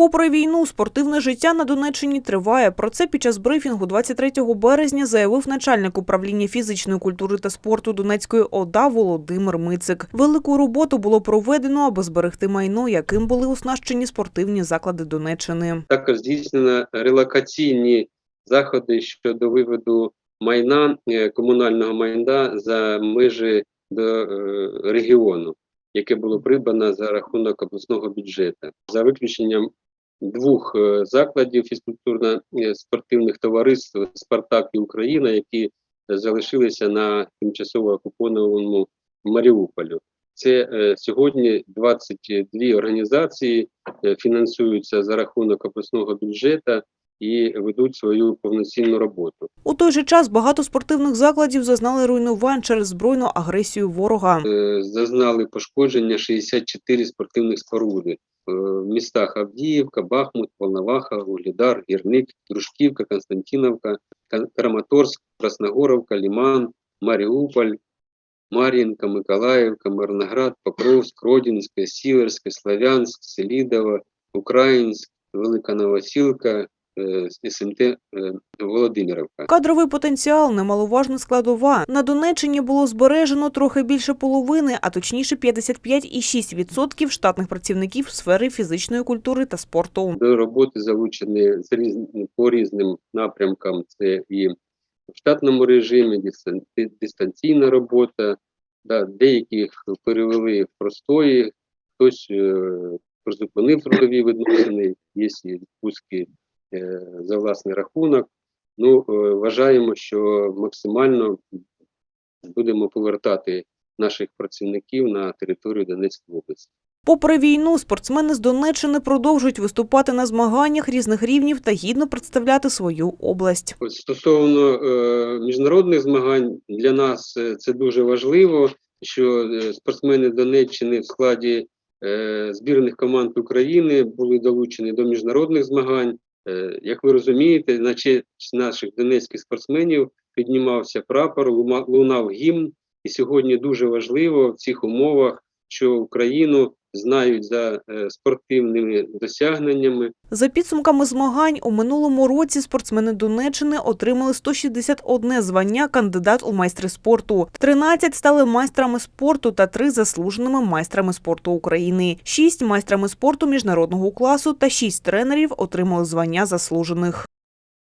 Попри війну, спортивне життя на Донеччині триває. Про це під час брифінгу 23 березня заявив начальник управління фізичної культури та спорту Донецької ОДА Володимир Мицик. Велику роботу було проведено, аби зберегти майно, яким були оснащені спортивні заклади Донеччини. Також здійснено релокаційні заходи щодо виводу майна е, комунального майна за межі до е, регіону, яке було придбано за рахунок обласного бюджету, за виключенням двох е, закладів фізкультурно-спортивних товариств Спартак і Україна, які залишилися на тимчасово окупованому Маріуполю. Це е, сьогодні 22 організації е, фінансуються за рахунок обласного бюджету і ведуть свою повноцінну роботу. У той же час багато спортивних закладів зазнали руйнувань через збройну агресію ворога. Е, Зазнали пошкодження 64 спортивних споруди в містах Авдіївка, Бахмут, Волноваха, Углідар, Гірник, Дружківка, Константиновка, Ка- Краматорськ, Красногоровка, Ліман, Маріуполь, Мар'їнка, Миколаївка, Мирноград, Покровськ, Родінське, Сіверське, Славянськ, Селідово, Українськ, Велика Новосілка, СМТ е, Володимировка. Кадровий потенціал немаловажна складова. На Донеччині було збережено трохи більше половини, а точніше 55,6% штатних працівників в сфері фізичної культури та спорту. До роботи залучені по різним напрямкам. Це і в штатному режимі, дистанційна робота, да, деяких перевели в простої, хтось е, призупинив трудові відносини, є відпустки за власний рахунок. Ну, е, вважаємо, що максимально будемо повертати наших працівників на територію Донецької області. Попри війну, спортсмени з Донеччини продовжують виступати на змаганнях різних рівнів та гідно представляти свою область. Стосовно е, міжнародних змагань, для нас е, це дуже важливо, що е, спортсмени Донеччини в складі е, збірних команд України були долучені до міжнародних змагань. Е, як ви розумієте, на честь наших донецьких спортсменів піднімався прапор, лунав гімн. І сьогодні дуже важливо в цих умовах, що Україну знають за е, спортивними досягненнями, За підсумками змагань у минулому році спортсмени Донеччини отримали 161 звання кандидат у майстри спорту. 13 стали майстрами спорту та 3 заслуженими майстрами спорту України. 6 майстрами спорту міжнародного класу та 6 тренерів отримали звання заслужених.